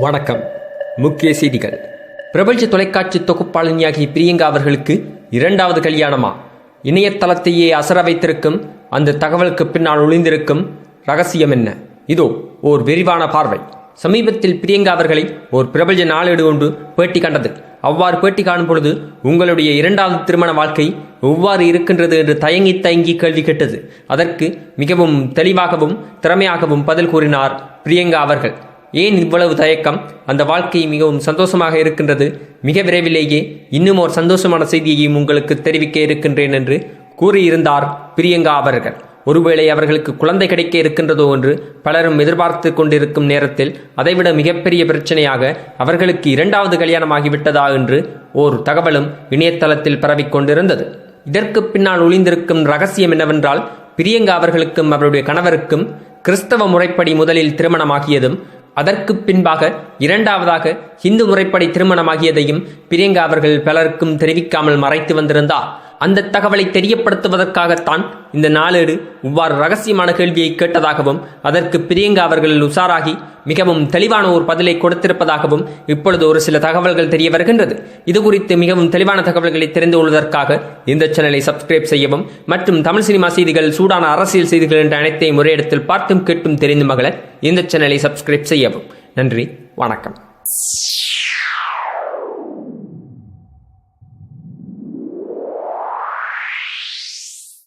வணக்கம். முக்கிய செய்திகள். பிரபஞ்ச தொலைக்காட்சி தொகுப்பாளினியாகிய பிரியங்கா அவர்களுக்கு இரண்டாவது கல்யாணமா? இணையதளத்தையே அசர வைத்திருக்கும் அந்த தகவலுக்கு பின்னால் ஒளிந்திருக்கும் ரகசியம் என்ன? இதோ ஓர் விரிவான பார்வை. சமீபத்தில் பிரியங்கா அவர்களை ஓர் பிரபஞ்ச நாளேடு ஒன்று பேட்டி கண்டது. அவ்வாறு பேட்டி காணும் பொழுது உங்களுடைய இரண்டாவது திருமண வாழ்க்கை எவ்வாறு இருக்கின்றது என்று தயங்கி தயங்கி கேள்வி கேட்டது. அதற்கு மிகவும் தெளிவாகவும் திறமையாகவும் பதில் கூறினார் பிரியங்கா அவர்கள். ஏன் இவ்வளவு தயக்கம்? அந்த வாழ்க்கை மிகவும் சந்தோஷமாக இருக்கின்றது. மிக விரைவிலேயே இன்னும் ஒரு சந்தோஷமான செய்தியையும் உங்களுக்கு தெரிவிக்க இருக்கின்றேன் என்று கூறியிருந்தார் பிரியங்கா அவர்கள். ஒருவேளை அவர்களுக்கு குழந்தை கிடைக்க இருக்கின்றதோ என்று பலரும் எதிர்பார்த்து கொண்டிருக்கும் நேரத்தில் அதைவிட மிகப்பெரிய பிரச்சனையாக அவர்களுக்கு இரண்டாவது கல்யாணமாகிவிட்டதா என்று ஓர் தகவலும் இணையதளத்தில் பரவிக்கொண்டிருந்தது இதற்கு பின்னால் ஒளிந்திருக்கும் ரகசியம் என்னவென்றால் பிரியங்கா அவர்களுக்கும் அவருடைய கணவருக்கும் கிறிஸ்தவ முறைப்படி முதலில் திருமணமாகியதும் அதற்கு பின்பாக இரண்டாவதாக இந்து முறைப்படி திருமணமாகியதையும் பிரியங்கா அவர்கள் பலருக்கும் தெரிவிக்காமல் மறைத்து வந்திருந்தார். அந்த தகவலை தெரியப்படுத்துவதற்காகத்தான் இந்த நாளேடு இவ்வாறு ரகசியமான கேள்வியை கேட்டதாகவும் அதற்கு பிரியங்கா அவர்கள் உஷாராகி மிகவும் தெளிவான ஒரு பதிலை கொடுத்திருப்பதாகவும் இப்பொழுது ஒரு சில தகவல்கள் தெரிய வருகின்றது. இது குறித்து மிகவும் தெளிவான தகவல்களை தெரிந்து கொள்வதற்காக இந்த சேனலை சப்ஸ்கிரைப் செய்யவும் மற்றும் தமிழ் சினிமா செய்திகள் சூடான அரசியல் செய்திகள் என்ற அனைத்தையும் ஒரே இடத்தில் பார்த்தும் கேட்டும் தெரிந்து மகள இந்த சேனலை சப்ஸ்கிரைப் செய்யவும். நன்றி வணக்கம்.